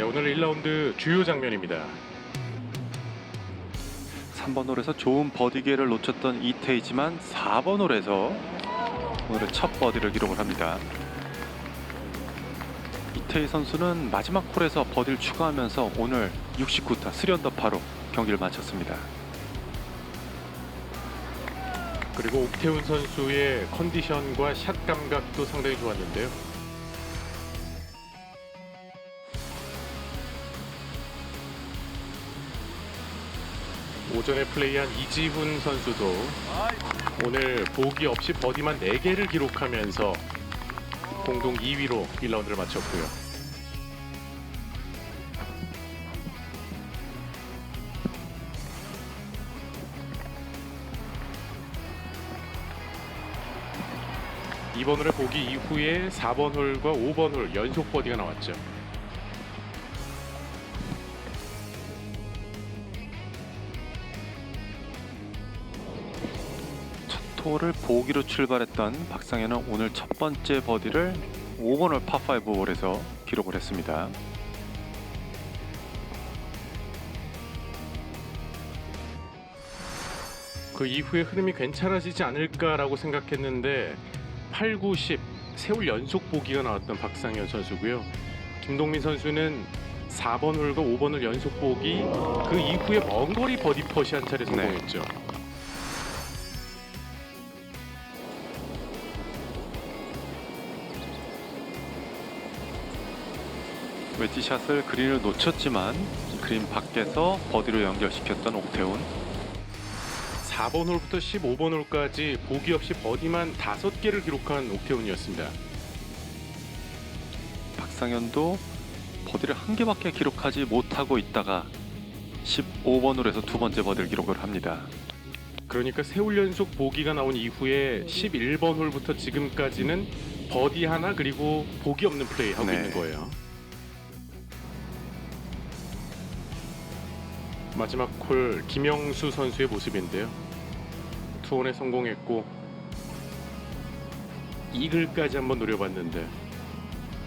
네, 오늘 1라운드 주요 장면입니다. 3번 홀에서 좋은 버디 기회를 놓쳤던 이태이지만 4번 홀에서 오늘의 첫 버디를 기록을 합니다. 이태희 선수는 마지막 홀에서 버디를 추가하면서 오늘 69타 3언더파로 경기를 마쳤습니다. 그리고 옥태훈 선수의 컨디션과 샷 감각도 상당히 좋았는데요. 오전에 플레이한 이지훈 선수도 오늘 보기 없이 버디만 4개를 기록하면서 공동 2위로 1라운드를 마쳤고요. 이번 홀의 보기 이후에 4번 홀과 5번 홀 연속 버디가 나왔죠. 첫 홀을 보기로 출발했던 박상현은 오늘 첫 번째 버디를 5번 홀 파5 홀에서 기록을 했습니다. 그 이후에 흐름이 괜찮아지지 않을까라고 생각했는데 8, 9, 10 세월 연속 보기가 나왔던 박상현 선수고요. 김동민 선수는 4번 홀과 5번 홀 연속 보기 그 이후에 먼 거리 버디 퍼시 한 차례 성공했죠. 웨지샷을 그린을 놓쳤지만 그린 밖에서 버디로 연결시켰던 옥태훈 4번 홀부터 15번 홀까지 보기 없이 버디만 5개를 기록한 옥태훈이었습니다. 박상현도 버디를 한 개밖에 기록하지 못하고 있다가 15번 홀에서 두 번째 버디를 기록을 합니다. 그러니까 세월 연속 보기가 나온 이후에 11번 홀부터 지금까지는 버디 하나 그리고 보기 없는 플레이 하고 네. 있는 거예요. 마지막 홀 김영수 선수의 모습인데요. 투혼에 성공했고 이글까지 한번 노려봤는데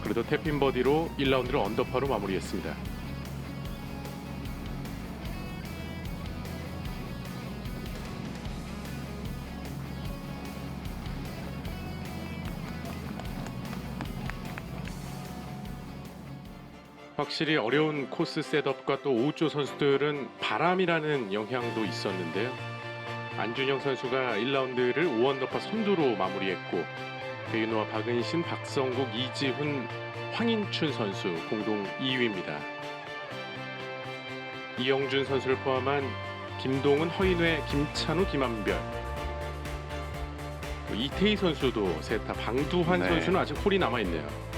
그래도 태핀 버디로 1라운드를 언더파로 마무리했습니다. 확실히 어려운 코스 셋업과 또 오우조 선수들은 바람이라는 영향도 있었는데요. 안준영 선수가 1라운드를 5언더파 선두로 마무리했고 배윤호와 박은신, 박성국, 이지훈, 황인춘 선수 공동 2위입니다. 이영준 선수를 포함한 김동은, 허인회, 김찬우, 김한별 또 이태희 선수도 세타, 방두환 네. 선수는 아직 홀이 남아있네요.